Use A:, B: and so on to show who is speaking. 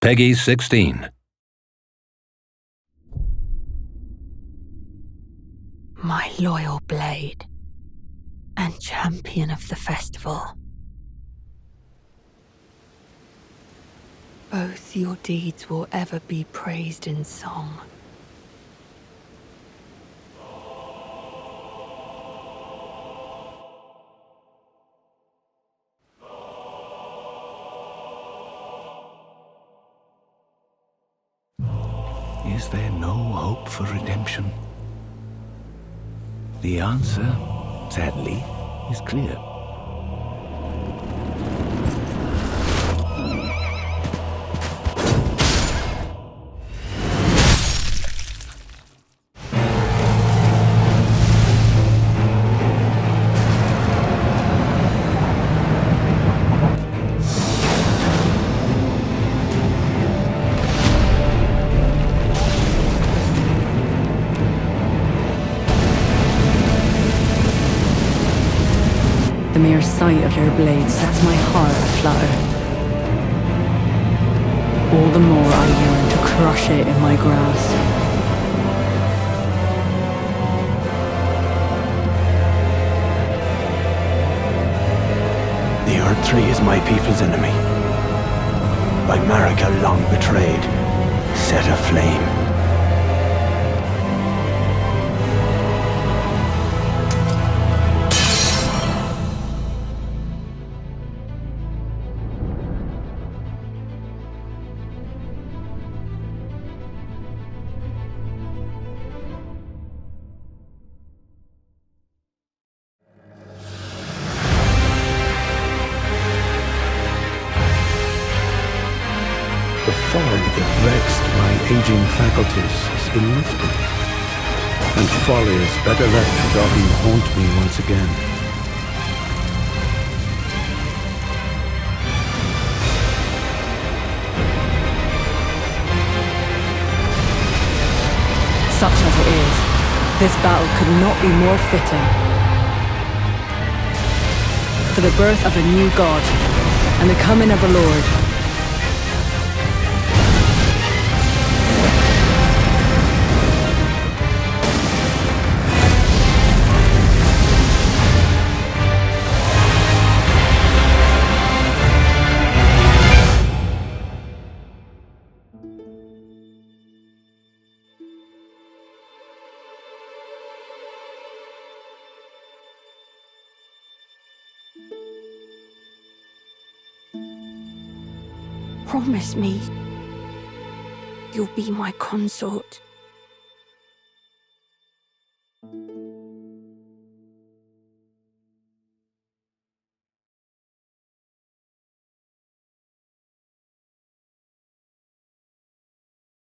A: Peggy 16.
B: My loyal blade and champion of the festival. Both your deeds will ever be praised in song.
C: Is there no hope for redemption? The answer, sadly, is clear.
B: The mere sight of your blade sets my heart aflutter. All the more I yearn to crush it in my grasp.
C: The Earth Tree is my people's enemy. By Marika long betrayed, set aflame. The fog that vexed my aging faculties has been lifted, and follies better left forgotten haunt me once again.
B: Such as it is, this battle could not be more fitting. For the birth of a new god and the coming of a lord. promise me you'll be my consort.